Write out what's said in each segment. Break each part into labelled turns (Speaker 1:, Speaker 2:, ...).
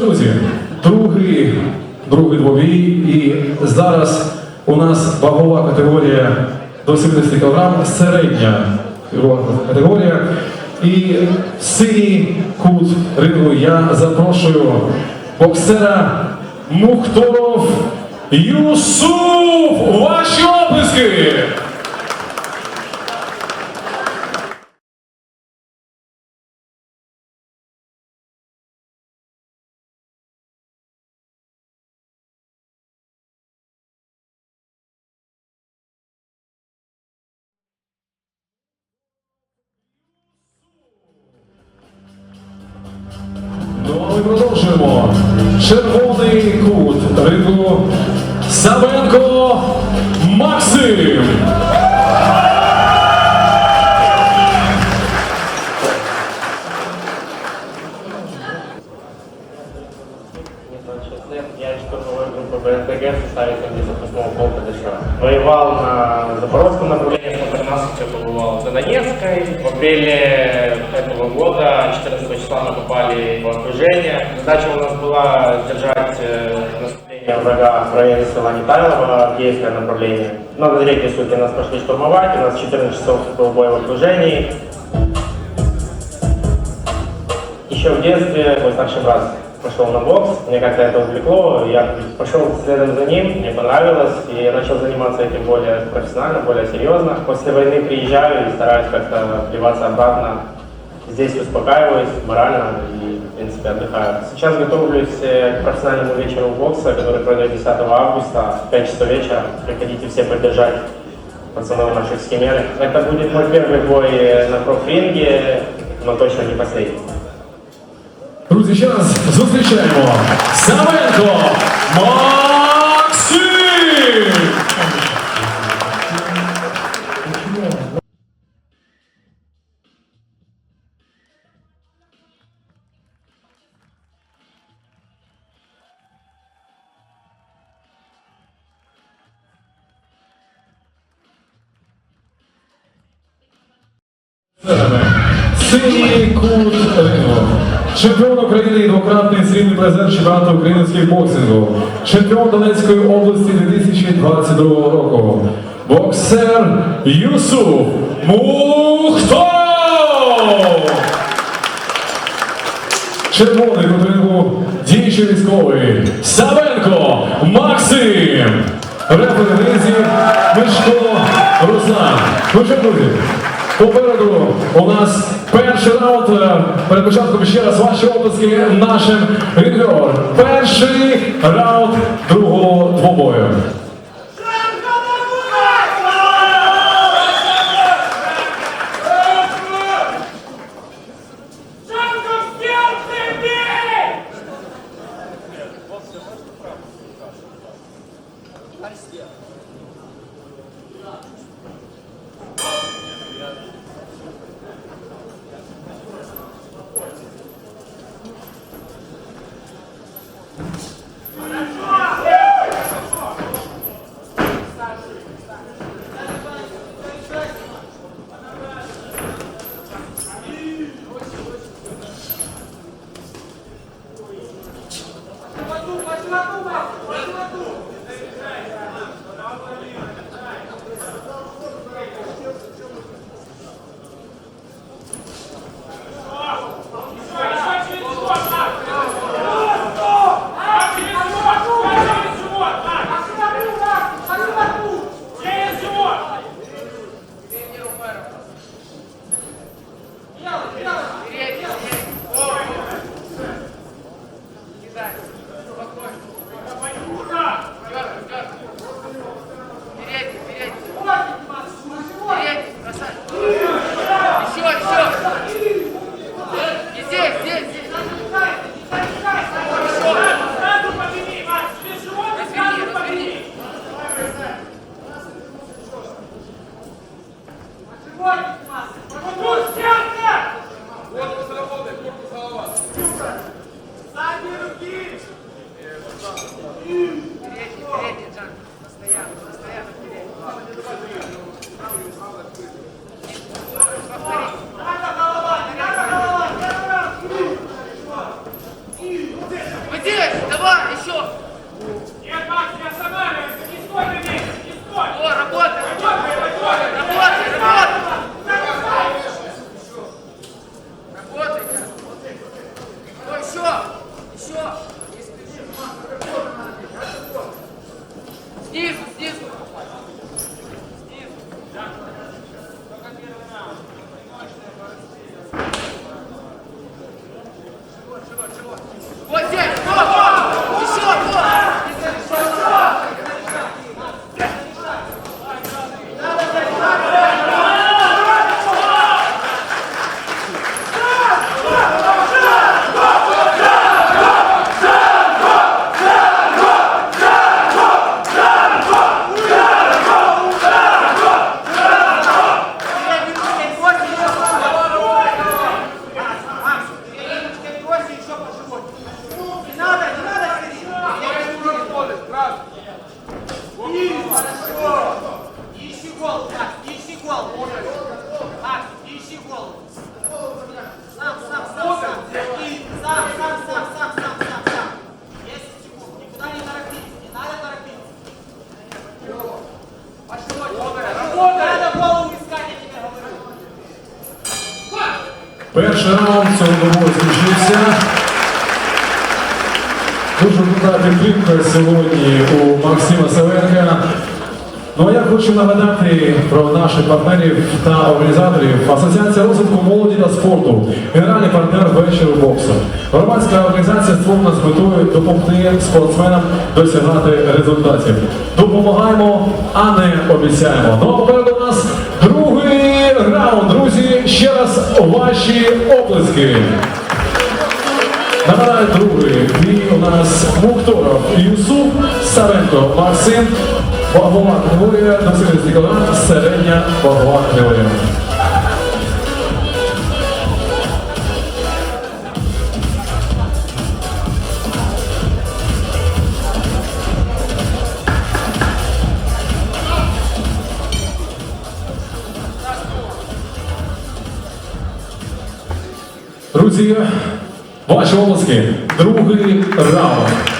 Speaker 1: Друзі, другий, другий двобій, і зараз у нас вагова категорія до 70 кг, середня категорія. І в синій кут рингу я запрошую боксера Мухторов Юсуф! Ваші оплески! Ми продовжуємо. Червоний кут рингу Савенко Максим.
Speaker 2: Я штурмовой группы БСДГ в составе 78-го полка ДШ. Воевал на Запорожском направлении, в 13 побывал за Донецкой. В апреле года, 14 числа, мы попали в окружение. Задача у нас была держать э, наступление врага в районе села Нетайлово, Авдеевское направление. Но на третьей сутки нас пошли штурмовать, у нас 14 часов был бой в окружении. Еще в детстве мой старший брат пошел на бокс, мне как-то это увлекло, я пошел следом за ним, мне понравилось, и я начал заниматься этим более профессионально, более серьезно. После войны приезжаю и стараюсь как-то вливаться обратно Здесь успокаиваюсь морально и, в принципе, отдыхаю. Сейчас готовлюсь э, к профессиональному вечеру бокса, который пройдет 10 августа в 5 часов вечера. Приходите все поддержать пацанов наших скимеры. Это будет мой первый бой э, на профринге, но точно не последний.
Speaker 1: Друзі, ще раз зустрічаємо Савенко Максим! Чемпіон України і двократний срібний призер чемпіонату України з кікбоксингу. Чемпіон Донецької області 2022 року. Боксер Юсуф Мухтов! Червоний кут діючий військовий Савенко Максим. Рефери Лизі Мишко Руслан. Ну що, друзі, попереду у нас перший раунд. Перед початком ще раз ваші обласки нашим рінгерам. Перший раунд другого двобою.
Speaker 3: Перший раунд цього бою скінчився. Дуже крута підтримка сьогодні у Максима Савенка. Ну а я хочу нагадати про наших партнерів та організаторів Асоціація розвитку молоді та спорту, генеральний партнер вечору боксу. Громадська організація створена з метою допомогти спортсменам досягати результатів. Допомагаємо, а не обіцяємо. Ну а попереду нас ще раз ваші оплески. Нагадаю, другий бій у нас Мухторов Юсуф, Саренко Максим, вагова категорія, Насиль Ніколай, середня вагова категорія. Друзі, ваші обласки, другий раунд.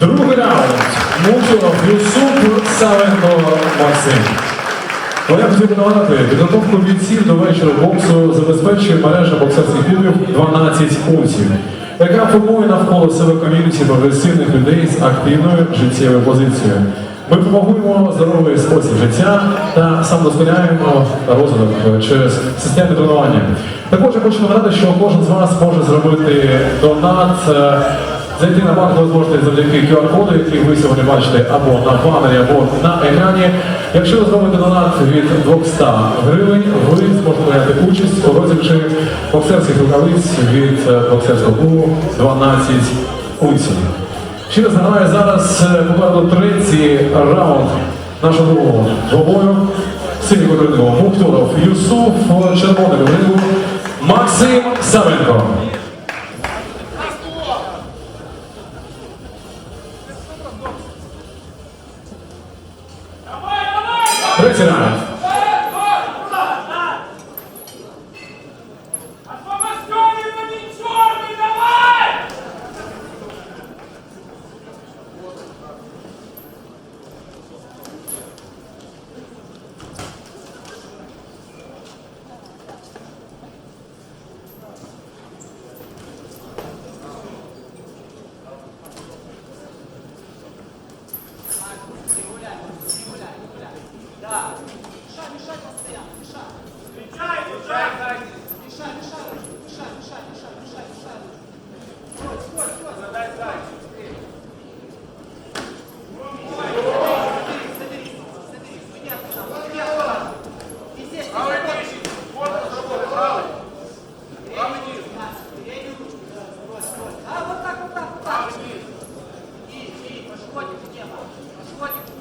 Speaker 3: Другий раунд. Мухторов Юсуф, Савенко Максим. Я нагадати, підготовку бійців до вечора боксу забезпечує мережа боксерських клубів 12 пунктів, яка формує навколо себе ком'юніті прогресивних людей з активною життєвою позицією. Ми пропагуємо здоровий спосіб життя та самодосконаляємо розвиток через системне тренування. Також я хочу нагадати, що кожен з вас може зробити донат. Зайти на банк ви зможете завдяки QR-коду, який ви сьогодні бачите або на банері, або на екрані. Якщо ви зробите донат від 200 гривень, ви зможете прийняти участь у розіграші боксерських рукавиць від е, боксерського клубу 12 унцій. Ще раз нагадаю, зараз е, попереду третій раунд нашого другого двобою.
Speaker 1: рингу Мухтуров Юсуф, червоного рингу Максим Савенко.
Speaker 4: Давай!
Speaker 1: Третій раунд.
Speaker 3: И, животик вниз.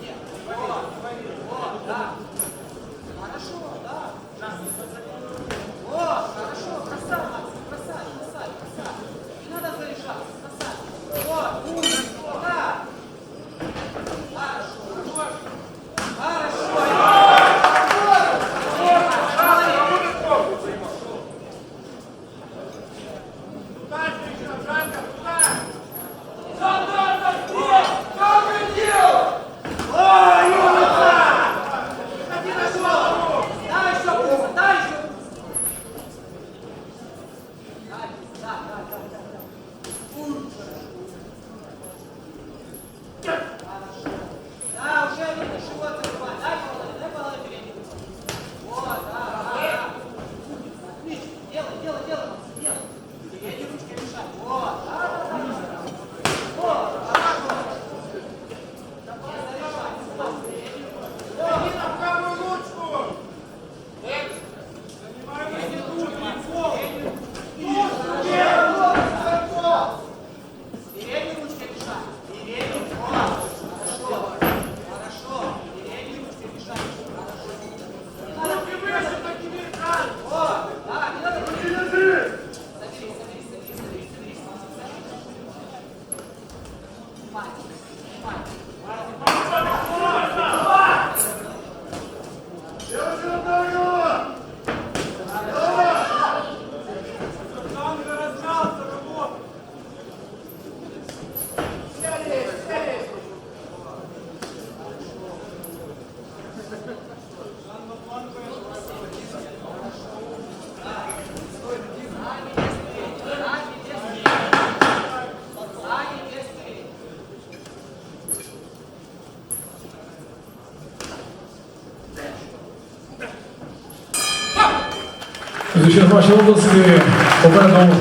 Speaker 1: Звичайно, в обласки попереду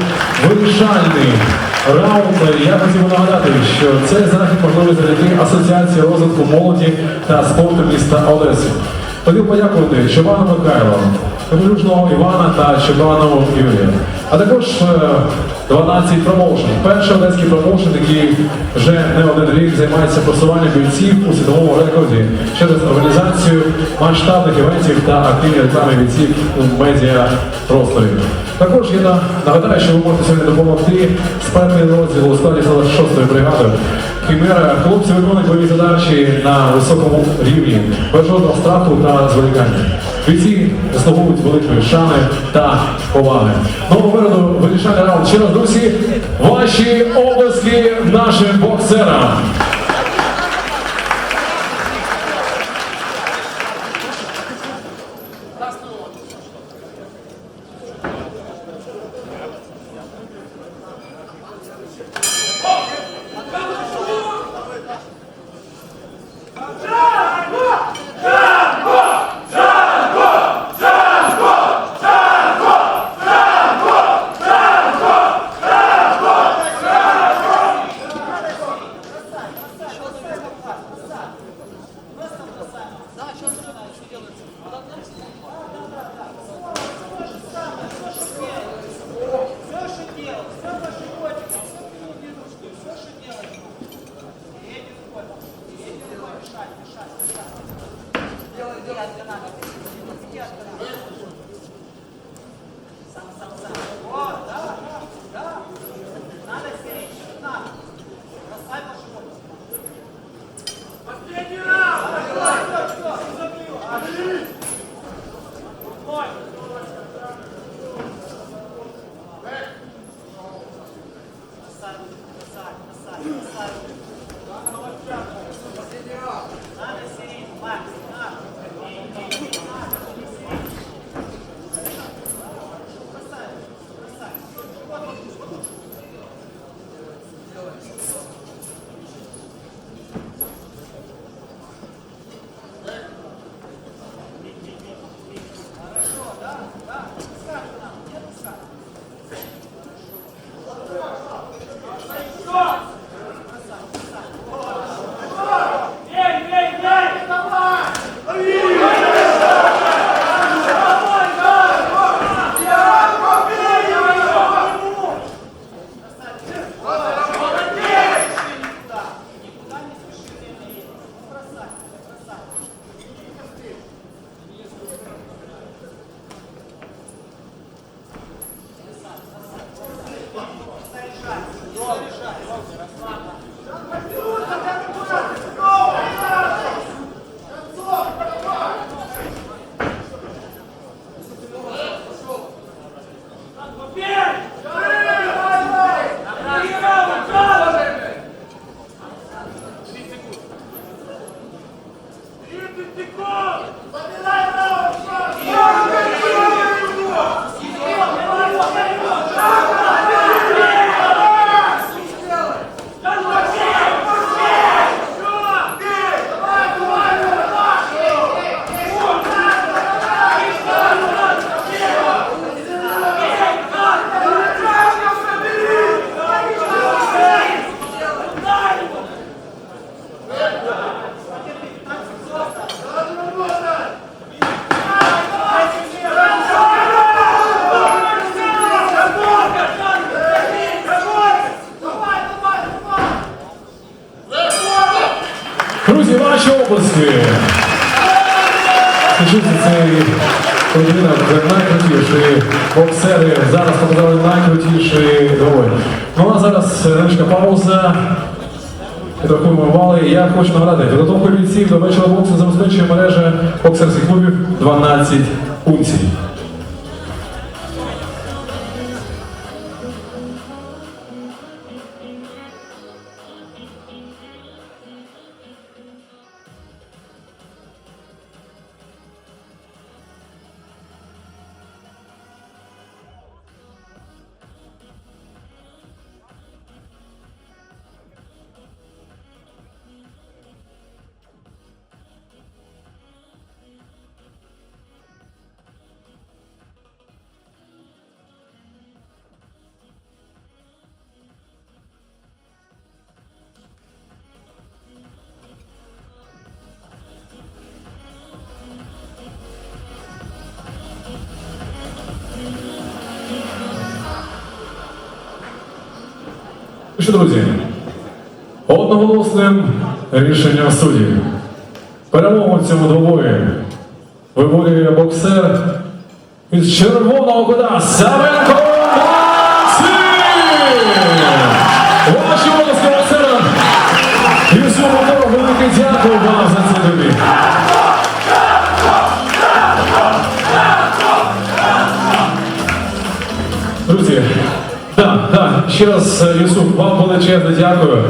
Speaker 1: вирішальний раунд. Я хотів би нагадати, що цей захід можливий завдяки Асоціації розвитку молоді та спорту міста Одеси. Хотів подякувати Чобану Михайлу, Капелюшного Івана та Чобану Юрія. А також е, 12 промоушен. Перший одеський промоушен, який вже не один рік займається просуванням бійців у світовому рекорді через організацію масштабних івентів та активні реклами бійців у медіа просторі. Також я нагадаю, що ви можете сьогодні допомогти спертний розділ у складі 46-ї бригади. Хімера хлопці виконують бойові задачі на високому рівні, без жодного страху та зволікання. Бійці заслуговують великої шани та поваги. Ну, попереду вирішальний раунд. Ще раз, друзі, ваші обласки нашим боксерам. Assad, Assad, Assad, Assad. Скажіть, цей поєдинок найкрутіший боксери зараз показали найкрутіший двобой. Ну а зараз невеличка пауза. Підрахуємо вали. Я хочу нагадати, підготовку бійців до вечора боксу забезпечує мережа боксерських клубів 12 унцій. Що, друзі, одноголосним рішенням суддів. Перемогу цьому двобої виборює боксер із червоного кута Савенко ще раз, е, Юсуф, вам величезне дякую.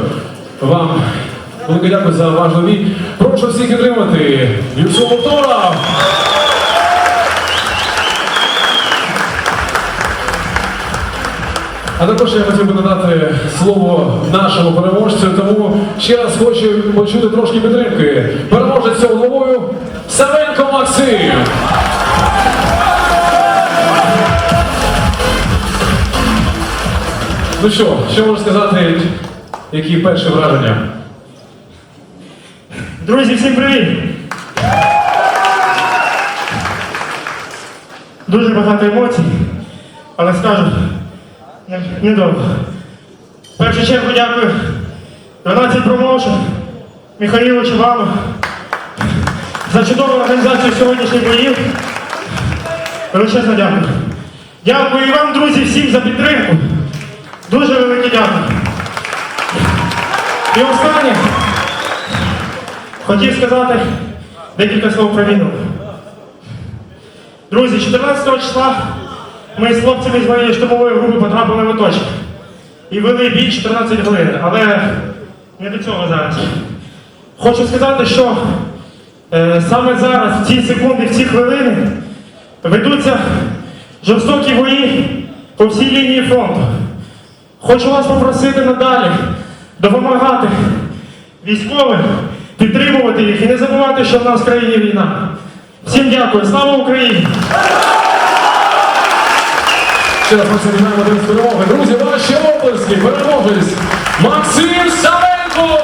Speaker 1: Вам велике дякую за важну бій. Прошу всіх підтримати Юсуф Повтора. А також я хотів би надати слово нашому переможцю, тому ще раз хочу почути трошки підтримки. Переможець цього новою Савенко Максим. Ну що, що можеш сказати, які перші враження?
Speaker 5: Друзі, всім привіт! Дуже багато емоцій, але скажу недовго. В першу чергу дякую 12 промоушен, Михайлу Чубану за чудову організацію сьогоднішніх боїв. Величезно дякую. Дякую і вам, друзі, всім за підтримку. Дуже велике дякую. І останнє. Хотів сказати декілька слов про війну. Друзі, 14 числа ми з хлопцями з моєї штурмової групи потрапили в оточення. І вели бій 14 хвилин, але не до цього зараз. Хочу сказати, що е, саме зараз, в ці секунди, в ці хвилини, ведуться жорстокі бої по всій лінії фронту. Хочу вас попросити надалі допомагати військовим, підтримувати їх і не забувати, що в нас в країні війна. Всім дякую, слава Україні!
Speaker 1: Ще раз вітаємо з перемоги. Друзі, ваші області переможець Максим Савенко!